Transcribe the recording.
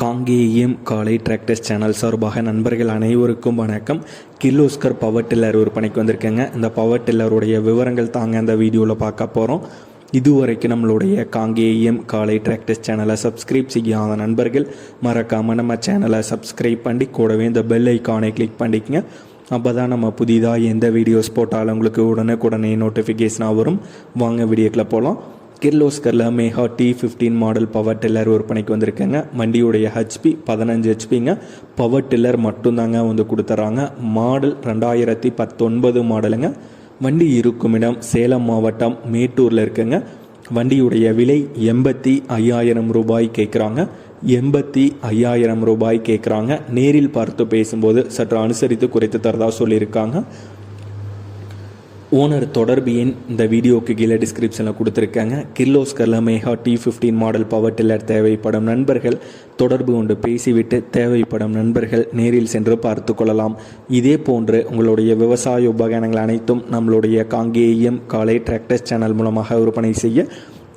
காங்கேயம் காலை tractors channel சார்பாக நண்பர்கள் அனைவருக்கும் வணக்கம். கிர்லோஸ்கர் பவர் டில்லர் விற்பனைக்கு வந்திருக்கேங்க. இந்த பவர் டில்லருடைய விவரங்கள் தாங்க அந்த வீடியோவில் பார்க்க போகிறோம் இதுவரைக்கும் நம்மளுடைய காங்கேயம் காலை டிராக்டர்ஸ் சேனலை சப்ஸ்கிரைப் செய்யாத நண்பர்கள் மறக்காமல் நம்ம சேனலை சப்ஸ்கிரைப் பண்ணி கூடவே இந்த பெல் ஐக்கானை கிளிக் பண்ணிக்கங்க. அப்போ தான் நம்ம புதிதாக எந்த வீடியோஸ் போட்டாலும் உங்களுக்கு உடனே உடனே நோட்டிஃபிகேஷனாக வரும். வாங்க வீடியோக்கில் போகலாம் கிர்லோஸ்கரில் Mega T fifteen model power tiller விற்பனைக்கு வந்திருக்கேங்க. வண்டியுடைய ஹெச்பி பதினஞ்சு ஹெச்பிங்க பவர் டில்லர் மட்டும்தாங்க வந்து கொடுத்துட்றாங்க மாடல் ரெண்டாயிரத்தி பத்தொன்பது மாடலுங்க வண்டி இருக்கும் இடம் சேலம் மாவட்டம் மேட்டூரில் இருக்குங்க. வண்டியுடைய விலை எண்பத்தி ஐயாயிரம் ரூபாய் கேட்குறாங்க எண்பத்தி ஐயாயிரம் ரூபாய் கேட்குறாங்க நேரில் பார்த்து பேசும்போது சற்று அனுசரித்து குறைத்து தரதா சொல்லியிருக்காங்க. ஓனர் தொடர்பு எண் இந்த வீடியோக்கு கீழே டிஸ்கிரிப்ஷனில் கொடுத்துருக்காங்க. கிர்லோஸ்கரில் Mega T fifteen model power tiller தேவைப்படும் நண்பர்கள் தொடர்பு கொண்டு பேசிவிட்டு தேவைப்படும் நண்பர்கள் நேரில் சென்று பார்த்து கொள்ளலாம். இதே போன்று உங்களுடைய விவசாய உபகரணங்கள் அனைத்தும் நம்மளுடைய காங்கேயம் காலை டிராக்டர்ஸ் சேனல் மூலமாக விற்பனை செய்ய